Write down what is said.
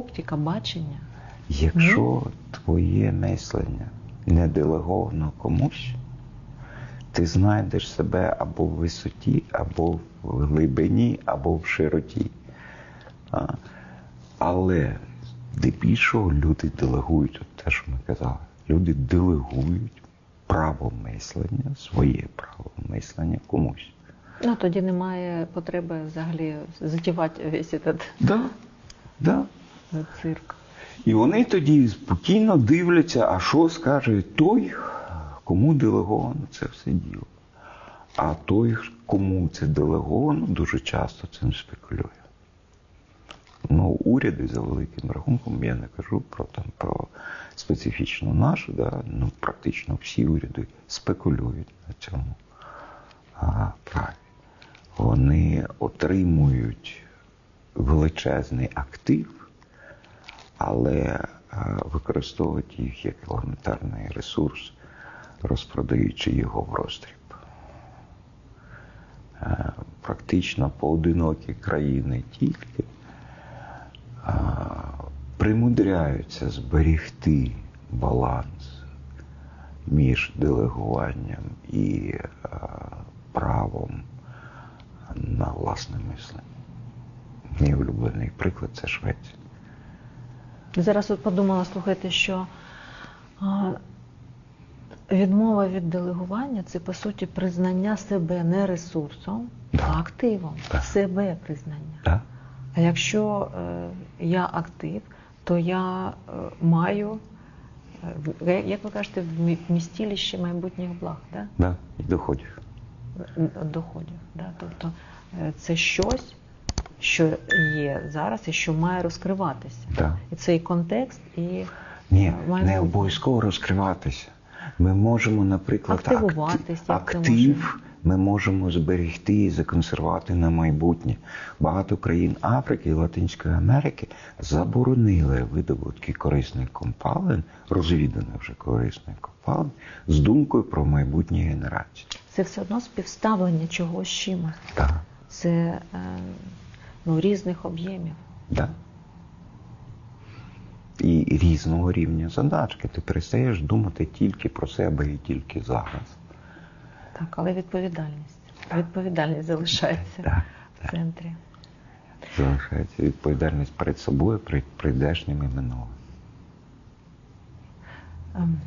оптика, бачення. Якщо твоє мислення не делеговано комусь, ти знайдеш себе або в висоті, або в глибині, або в широті. А? Але здебільшого люди делегують, от те, що ми казали, люди делегують право мислення, своє право мислення комусь. Ну тоді немає потреби взагалі затівати весь этот Да, да. Цирк. І вони тоді спокійно дивляться, а що скаже той, кому делеговано це все діло. А той, кому це делеговано, дуже часто цим спекулює. Ну, уряди за великим рахунком, я не кажу про там про специфічно нашу, да, ну практично всі уряди спекулюють на цьому праві. Вони отримують величезний актив, але а, використовують їх як елементарний ресурс, розпродаючи його в роздріб. Е, Практично поодинокі країни тільки примудряються зберігти баланс між делегуванням і правом на власне мислення. Мій улюблений приклад це Швеція. Зараз от подумала, слухайте, що відмова від делегування це по суті признання себе не ресурсом, Да. а активом. Да. Себе признання. Да? А якщо е, я актив, то я е, маю, е, як ви кажете, вмі- вмістилище майбутніх благ, да? Да? І доходів. Доходів. Да? Тобто е, це щось, що є зараз і що має розкриватися. Да. І цей контекст і Ні, має не обов'язково розкриватися. Ми можемо, наприклад, Активуватись, акти- як це актив ми можемо зберегти і законсервувати на майбутнє. Багато країн Африки і Латинської Америки заборонили видобутки корисних компалин, розвіданих вже корисних компалин, з думкою про майбутні генерації. Це все одно співставлення чогось чимось. Так, Це е, ну, різних об'ємів. да. І різного рівня задачки. Ти перестаєш думати тільки про себе і тільки зараз. Так, але відповідальність. Відповідальність залишається Так, в центрі. Залишається відповідальність перед собою, перед прийдешнім і минулим. Ем,